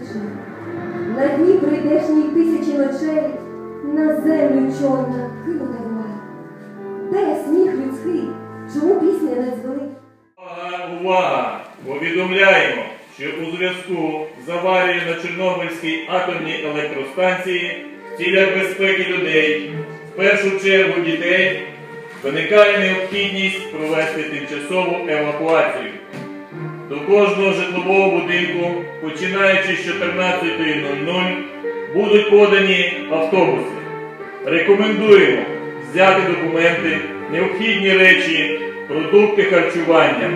печаль. На дні прийдешній тисячі ночей на землю чорна кинута вуаль. Де сміх людський, чому пісня не? Увага, увага! Повідомляємо, що у зв'язку з аварією на Чорнобильській атомній електростанції в цілях безпеки людей, в першу чергу дітей, виникає необхідність провести тимчасову евакуацію. До кожного житлового будинку, починаючи з 14.00, будуть подані автобуси. Рекомендуємо взяти документи, необхідні речі, продукти харчування.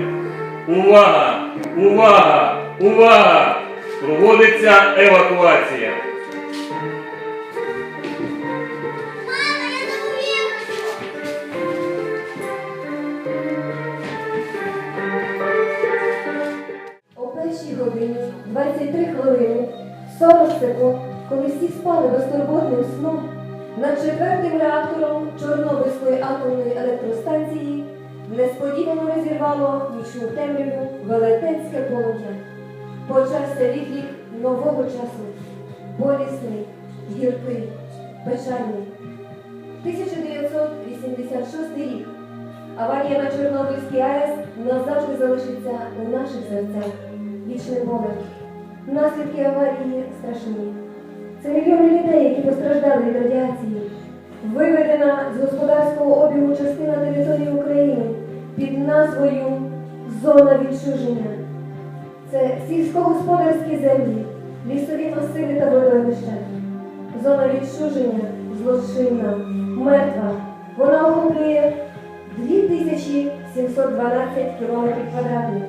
Увага! Увага! Увага! Проводиться евакуація. 40 секунд, коли всі спали безтурботним сном, над четвертим реактором Чорнобильської атомної електростанції несподівано розірвало нічну темряву велетенське полум'я. Почався відлік нового часу, болісний, гіркий, печальний. 1986 рік. Аварія на Чорнобильській АЕС назавжди залишиться у наших серцях вічним болем. Наслідки аварії страшні. Це мільйони людей, які постраждали від радіації. Виведена з господарського обігу частина території України під назвою Зона відчуження. Це сільськогосподарські землі, лісові масиви та водоймища. Зона відчуження злочинна, мертва. Вона охоплює 2712 кілометрів квадратних.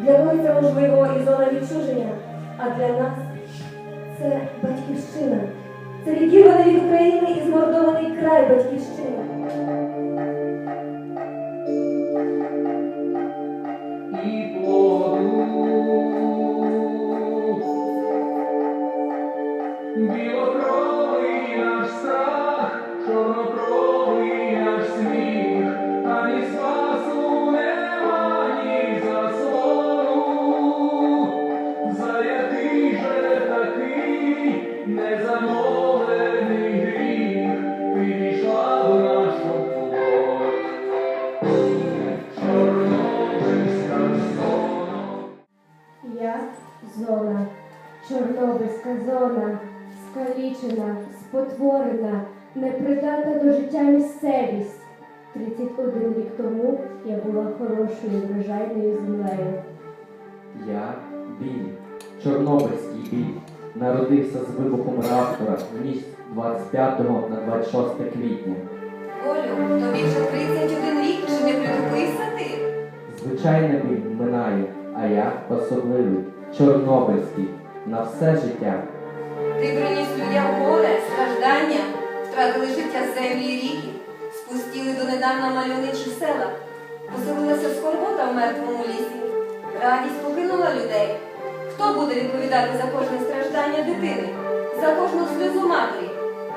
Для це можливо і зона відчуження, а для нас це батьківщина. Це відірваний від України і змордований скалічена, спотворена, непридатна до життя місцевість. 31 рік тому я була хорошою врожайною землею. Я біль, Чорнобильський біль, народився з вибухом реактора в ніч 25 на 26 квітня. Олю, тобі вже 31 рік, чи не притупився ти? Звичайний біль минає, а я особливий, чорнобильський, на все життя. Ти приніс людям горе, страждання, втратили життя землі і ріки, спустіли донедавна мальовничі села, поселилася скорбота в мертвому лісі, радість покинула людей. Хто буде відповідати за кожне страждання дитини, за кожну сльозу матері,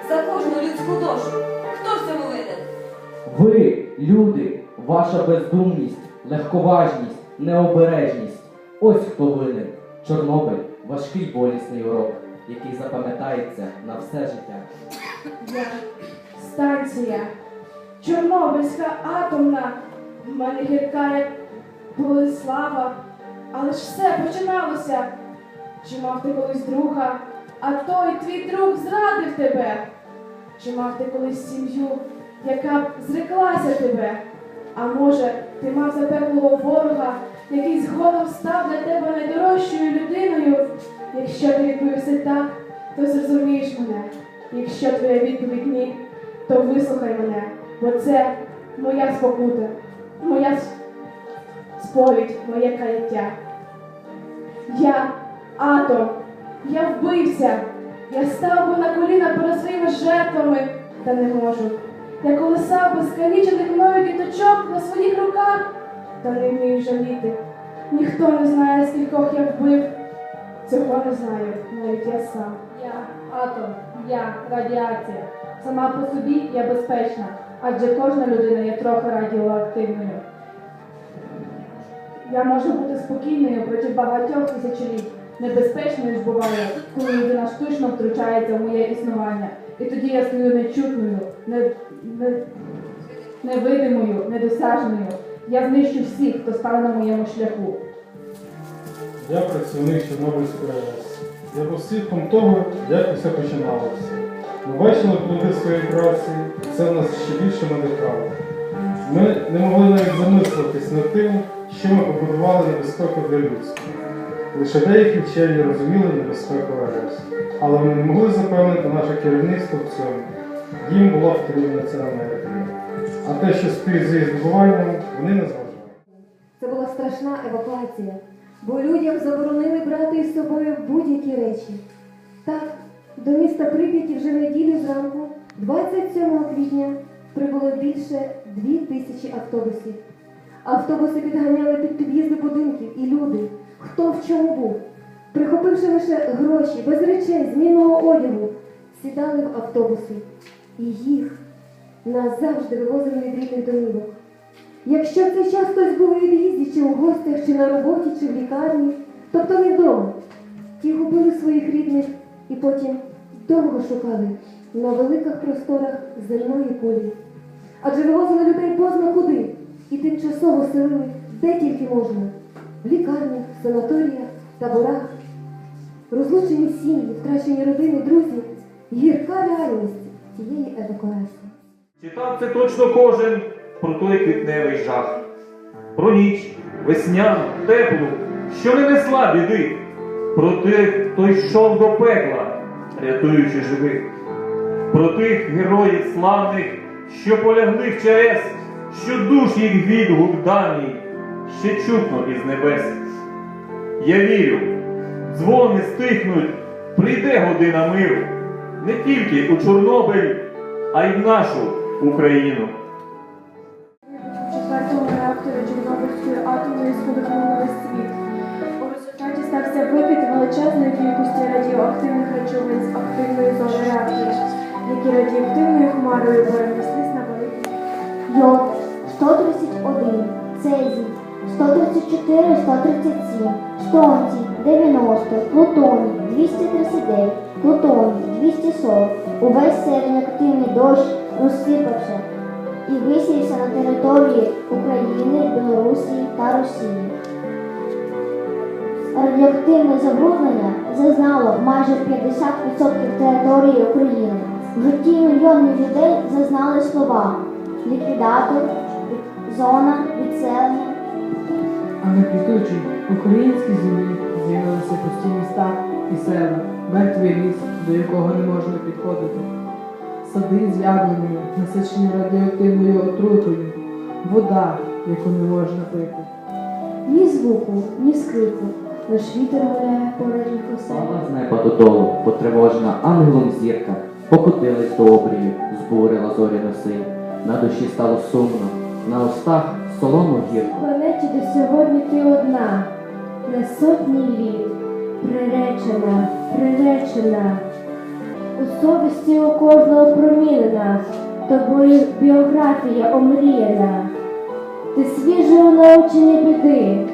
за кожну людську душу? Хто в цьому винен? Ви, люди, ваша бездумність, легковажність, необережність. Ось хто винен. Чорнобиль важкий болісний урок, який запам'ятається на все життя. Я станція, Чорнобильська атомна, в мене гірка, як Болеслава, але ж все починалося. Чи мав ти колись друга, а той твій друг зрадив тебе? Чи мав ти колись сім'ю, яка б зреклася тебе? А може, ти мав запеклого ворога, який згодом став для тебе найдорожчою людиною? Якщо ти відповісти так, то зрозумієш мене. Якщо твоя відповідь ні, то вислухай мене, бо це моя спокута, моя сповідь, моє каяття. Я атом, я вбився, я став би на коліна перед своїми жертвами, та не можу. Я колисав би скалічених мною діточок на своїх руках, та не вмію жаліти. Ніхто не знає, скількох я вбив. Цього не знаю навіть я сам. Я атом, я радіація. Сама по собі я безпечна, адже кожна людина є трохи радіоактивною. Я можу бути спокійною проти багатьох тисячоліть. Небезпечною ж буває, коли людина штучно втручається в моє існування. І тоді я стаю нечутною, не, не, невидимою, недосяжною. Я знищу всіх, хто стане на моєму шляху. Я працівник Чорнобильської АЕС. Я був свідком того, як усе починалося. Ми бачили плоди своєї праці, це нас ще більше надихало. Ми не могли навіть замислитись над тим, що ми побудували небезпеку для людства. Лише деякі вчені розуміли небезпеку АЕС, але вони не могли запевнити наше керівництво в цьому. Їм була потрібна ця енергія. А те, що спів з її здобуванням, вони не зважали. Це була страшна евакуація, бо людям заборонили брати із собою будь-які речі. Так, до міста Прип'яті вже в неділю зранку, 27 квітня, прибуло більше дві тисячі автобусів. Автобуси підганяли під під'їзди будинків і люди, хто в чому був, прихопивши лише гроші, без речей, змінного одягу, сідали в автобуси і їх назавжди вивозили від рідних домівок. Якщо в цей час хтось був у від'їзді, чи у гостях, чи на роботі, чи в лікарні, тобто не вдома, ті губили своїх рідних і потім довго шукали на великих просторах земної кулі. Адже вивозили людей позна куди і тимчасово селили де тільки можна в лікарнях, санаторіях, таборах. Розлучені сім'ї, втрачені родини, друзі, гірка реальність цієї евакуації. Читав це точно кожен про той квітневий жах, про ніч, весняну, теплу, що не несла біди, про тих, хто йшов до пекла, рятуючи живих, про тих героїв славних, що полягли в ЧАЕС, що душ їх відгук давній, ще чутно із небес. Я вірю, дзвони стихнуть, прийде година миру, не тільки у Чорнобиль, а й в нашу Україну. Четвертому Чорнобильської атомної весь світ. У результаті стався викид величезної кількості радіоактивних речовин з активної зони реактора, які радіоактивною хмарою перенеслись на великий Йод 131, Цезій 134, 137, Стронцій 90, Плутоній 239, Плутоній 240. Увесь цей радіоактивний дощ розсипався і висівся на території України, Білорусі та Росії. Радіоактивне забруднення зазнало майже 50% території України. В житті мільйонів людей зазнали слова ліквідатор, зона, відселення. А на квітучій українській землі з'явилися пусті міста і села, мертвий ліс, до якого не можна підходити, сади з яблунями, насичені радіоактивною отрутою, вода, яку не можна пити. Ні звуку, ні скрику, лиш вітер гуляє по рідних Пала з неба додолу, потривожена ангелом зірка, покотилась до обрію, збурила зорі носи. На душі стало сумно, на устах солоно гірко. планеті до сьогодні ти одна, на сотні літ, приречена, приречена. У совісті у кожного промінена, тобою біографія омріяна. Ти свіжий у научені біди,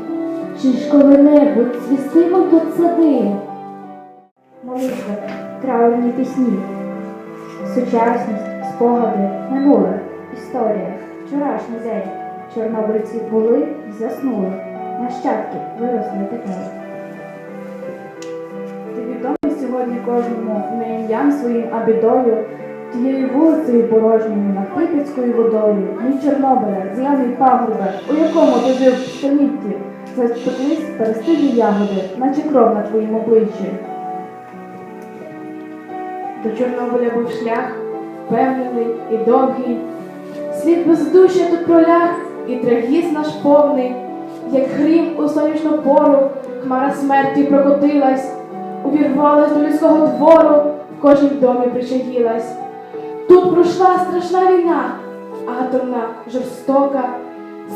чи ж коли-небудь свістимо тут сади. Молитва, траурні пісні, сучасність, спогади, минуле, історія, вчорашній день. Чорнобильці були і заснули, нащадки виросли тепер. Кожному не ім'ям своїм, а бідою, тією вулицею порожньою, над Прип'ятською водою, ні Чорнобиля, зелений пагорбе, у якому ти жив в столітті, запеклись перестилі ягоди, наче кров на твоїм обличчі. До Чорнобиля був шлях, впевнений і довгий. Світ бездушя тут проляг, і трагіз наш повний, як грім у сонячну пору, хмара смерті прокотилась, увірвалась до людського двору, в кожнім домі причаїлась. Тут пройшла страшна війна, атомна, жорстока,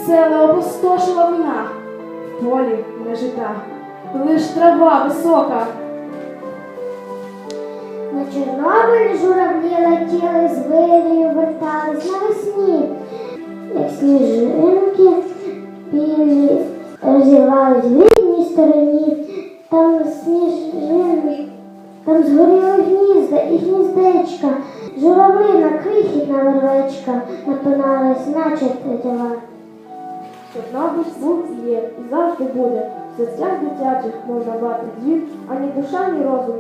села опустошила вина, в полі не жита, лиш трава висока. На Чорнобиль журавлі летіли, з вирію вертались навесні, як сніжинки білі розірвались в рідній стороні, там сніжинки, там згоріли гнізда і гніздечка, журавлина, крихітна вервечка, напинались, наче тетява. Був і є, і завжди буде. В серцях дитячих можна бати двір, ані душа, ні розум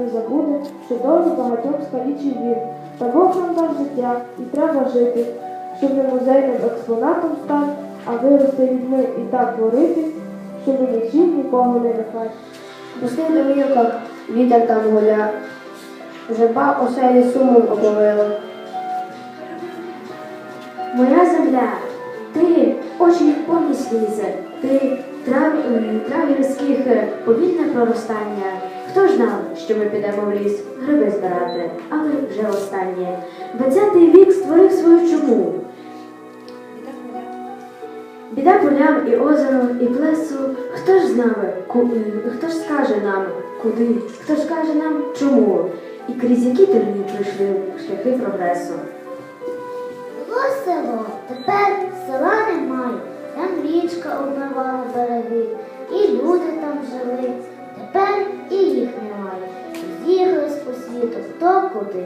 не, забуде, що долю багатьох скалічив він. Та Бог нам дав життя, і треба жити, щоб не музейним експонатом стати, а вирости людьми і так творити, щоб нічим нікого не лякати. Пусти до вілках, вітер там гуля, жаба оселі сумом оповила. Моя земля, ти очі як повність лізе, ти трав, е, трав людських е, повільне проростання. Хто ж знав, що ми підемо в ліс гриби збирати, але вже останнє. Двадцятий вік створив свою чуму. Біда полям і озером, і плесу. Хто ж знає, ку- е, хто ж скаже нам, куди, хто ж каже нам чому? І крізь які терні пройшли шляхи прогресу. Було село, тепер села немає. Там річка обмивала береги, і люди там жили. Тепер і їх немає. З'їхались по світу хто куди.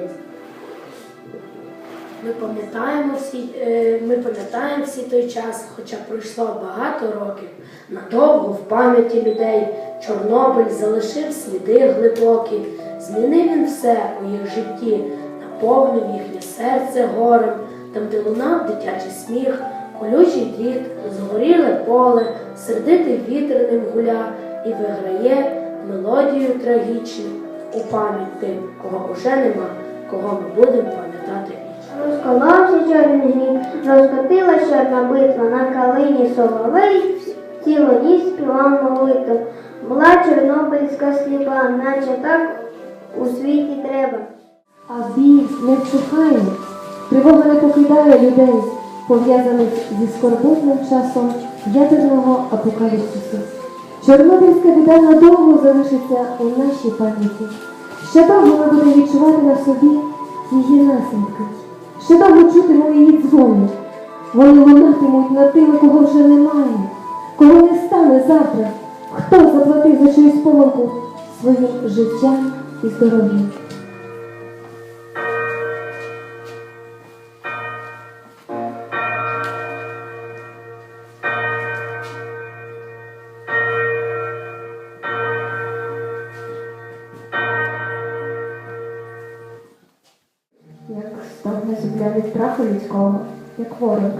Ми пам'ятаємо всі, е, ми пам'ятаємо всі той час, хоча пройшло багато років. Надовго в пам'яті людей Чорнобиль залишив сліди глибокі, змінив він все у їх житті, наповнив їхнє серце горем, там, де лунав дитячий сміх, колючий дріт, згоріле поле, сердитий вітер ним гуля і виграє мелодію трагічну у пам'ять тим, кого уже нема, кого ми будемо пам'ятати вічно. Розколовся чорний гнів, розкотилась чорна битва на калині соловей, цілу ніч співав молитву. Була чорнобильська сліпа, наче так у світі треба. А біль не вщухає, тривога не покидає людей, пов'язаних зі скорботним часом ядерного апокаліпсису. Чорнобильська біда надовго залишиться у нашій пам'яті. Ще довго ми будемо відчувати на собі її наслідки. Ще довго чутимо її дзвони. Вони лунатимуть над тими, кого вже немає, кого не стане завтра. Хто заплатив за чиюсь помилку своїм життям і здоров'ям?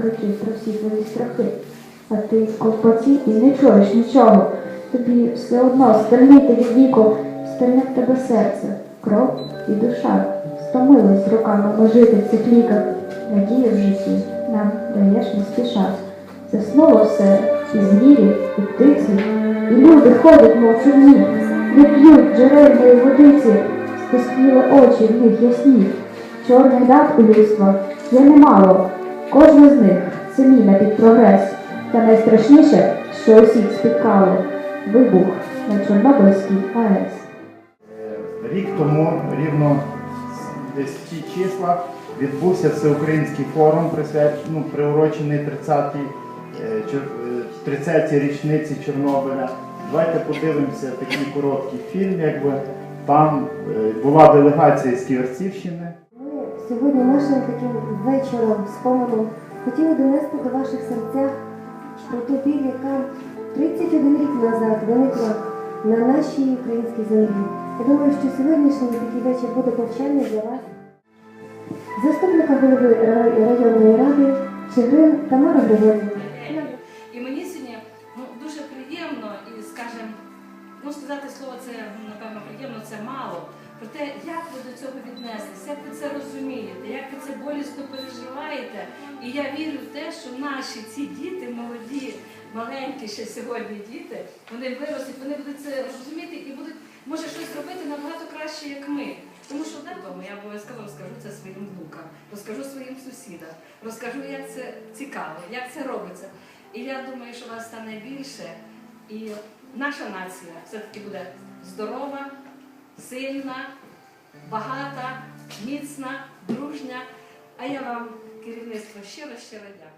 Кричить про всі твої страхи, а ти в ковпаці і не чуєш нічого. Тобі все одно стальнити від віку, стальне в тебе серце, кров і душа. Стомились руками ложити в цих ліках. Надії в житті нам даєш не спіша. Заснуло все, і звірі, і птиці, і люди ходять мов човні, не п'ють джерельної водиці, стискіли очі в них ясні. Чорних дат у людства є немало. Кожна з них це міна під прогрес. Та найстрашніше, що усіх спіткало вибух на Чорнобильській АЕС. Рік тому, рівно десь ті числа, відбувся всеукраїнський форум, ну, приурочений 30-й, е, чор- е, 30-й річниці Чорнобиля. Давайте подивимося такий короткий фільм, якби там е, була делегація з Ківерцівщини. Сьогодні нашим таким вечором споменом хотіли донести до ваших серцях про ту біль, яка 31 рік назад виникла на нашій українській землі. Я думаю, що сьогоднішній такий вечір буде повчальний для вас. Заступника голови районної ради Чигрин Тамара Григорівна. І мені сьогодні ну, дуже приємно і, скажімо, ну сказати слово це напевно приємно, це мало. Про те, як ви до цього віднеслися, як ви це розумієте, як ви це болісно переживаєте. І я вірю в те, що наші ці діти, молоді, маленькі ще сьогодні діти, вони виростуть, вони будуть це розуміти і будуть, може, щось робити набагато краще, як ми. Тому що додому я обов'язково розкажу це своїм внукам, розкажу своїм сусідам, розкажу, як це цікаво, як це робиться. І я думаю, що вас стане більше, і наша нація все-таки буде здорова, сильна багата, міцна, дружня. А я вам, керівництво, щиро щиро дякую.